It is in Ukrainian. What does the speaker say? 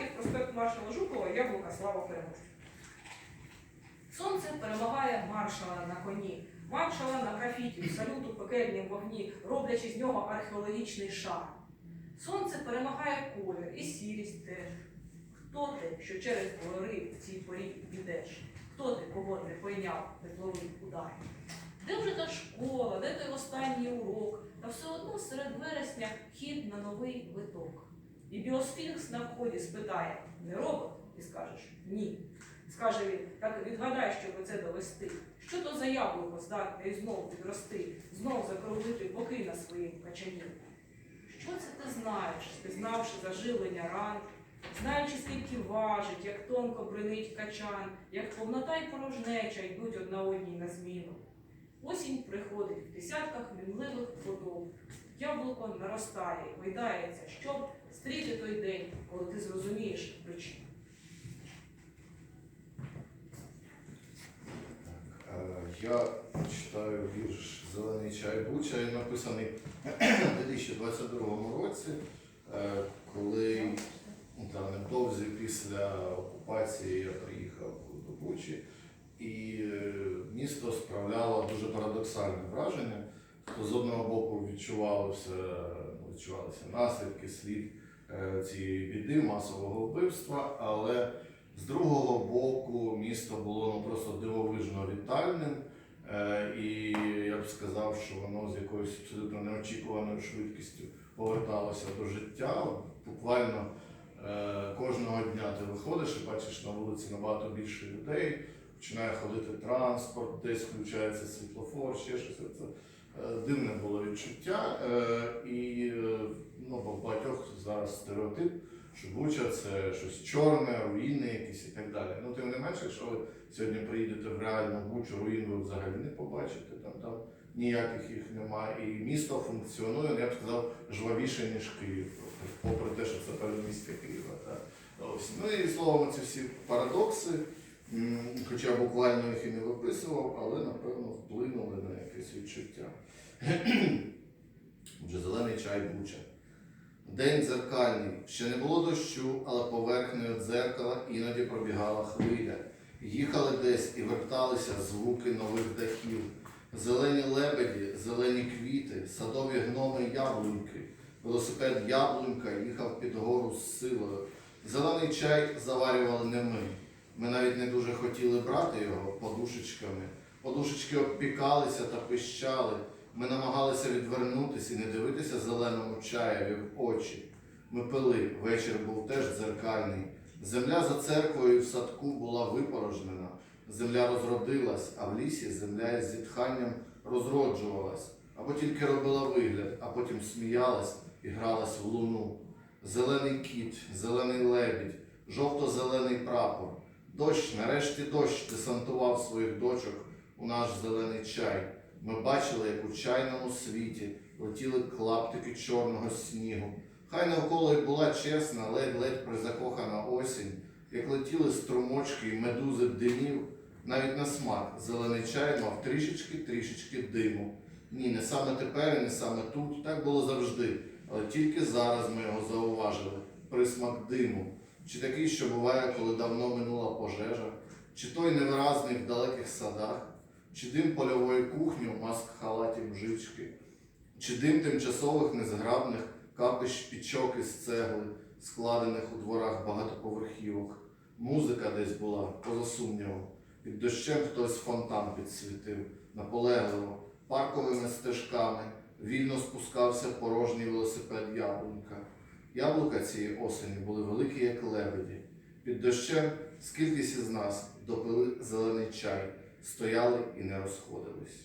Харків, проспект маршала Жукова, яблука, слава переможцю. Сонце перемагає маршала на коні, маршала на графіті, в салюту пекельнім вогні, роблячи з нього археологічний шар. Сонце перемагає колір і сірість теж. Хто ти, що через двори в цій порі йдеш? Хто ти, кого не пойняв тепловий удар? Де вже та школа, де той останній урок? Та все одно серед вересня хід на новий виток. І біосфінкс на вході спитає, не робот? І скажеш ні. Скаже він, так відгадай, щоб це довести. Що то за яблуко здатне і знов відрости, знов закруглити боки на своїм качані? Що це ти знаєш, пізнавши заживлення ран, знаючи, скільки важить, як тонко бринить качан, як повнота й порожнеча йдуть одна одній на зміну. Осінь приходить в десятках мінливих плодов. Яблуко наростає і гойдається, щоб стріти той день, коли ти зрозумієш причину. Е, Я читаю вірш Зелений чай Буча, написаний у 2022 році, е, коли ну, там, невдовзі після окупації я приїхав до Бучі, і е, місто справляло дуже парадоксальне враження. З одного боку відчувалося, ну, відчувалися наслідки слід цієї біди, масового вбивства, але з другого боку, місто було ну, просто дивовижно вітальним, е, і я б сказав, що воно з якоюсь абсолютно неочікуваною швидкістю поверталося до життя. Буквально е, кожного дня ти виходиш і бачиш на вулиці набагато більше людей, починає ходити транспорт, десь включається світлофор, ще щось. Це е, дивне було відчуття. Е, І зараз стереотип що Буча це щось чорне, руїни якісь і так далі. Ну, тим не менше, якщо ви сьогодні приїдете в реальну Бучу, руїн ви взагалі не побачите, там, там ніяких їх немає. І місто функціонує, я б сказав, жвавіше, ніж Київ, попри те, що це передмістя Києва. Ось. Ну і словом, ці всі парадокси, хоча буквально їх і не виписував, але напевно вплинули на якесь відчуття. Отже, зелений чай Буча. День дзеркальний. Ще не було дощу, але поверхнею дзеркала іноді пробігала хвиля. Їхали десь і верталися звуки нових дахів. Зелені лебеді, зелені квіти, садові гноми яблуньки. Велосипед яблунька їхав під гору з силою. Зелений чай заварювали не ми. Ми навіть не дуже хотіли брати його подушечками. Подушечки обпікалися та пищали. Ми намагалися відвернутися і не дивитися зеленому чаєві в очі. Ми пили, вечір був теж дзеркальний. Земля за церквою в садку була випорожнена. Земля розродилась, а в лісі земля із зітханням розроджувалась, або тільки робила вигляд, а потім сміялась і гралась в луну. Зелений кіт, зелений лебідь, жовто-зелений прапор. Дощ, нарешті дощ десантував своїх дочок у наш зелений чай. Ми бачили, як у чайному світі летіли клаптики чорного снігу. Хай навколо й була чесна, ледь-ледь призакохана осінь, як летіли струмочки і медузи димів, навіть на смак зелений чай мав трішечки-трішечки диму. Ні, не саме тепер і не саме тут, так було завжди. Але тільки зараз ми його зауважили. Присмак диму. Чи такий, що буває, коли давно минула пожежа, чи той невиразний в далеких садах, чи дим польової кухні у маск халатів жички, чи дим тимчасових незграбних капищ пічок із цегли, складених у дворах багатоповерхівок. Музика десь була, поза сумнівом. Під дощем хтось фонтан підсвітив, наполегливо, парковими стежками, вільно спускався порожній велосипед яблунька. Яблука цієї осені були великі, як лебеді. Під дощем скількись із нас допили зелений чай, стояли і не розходились.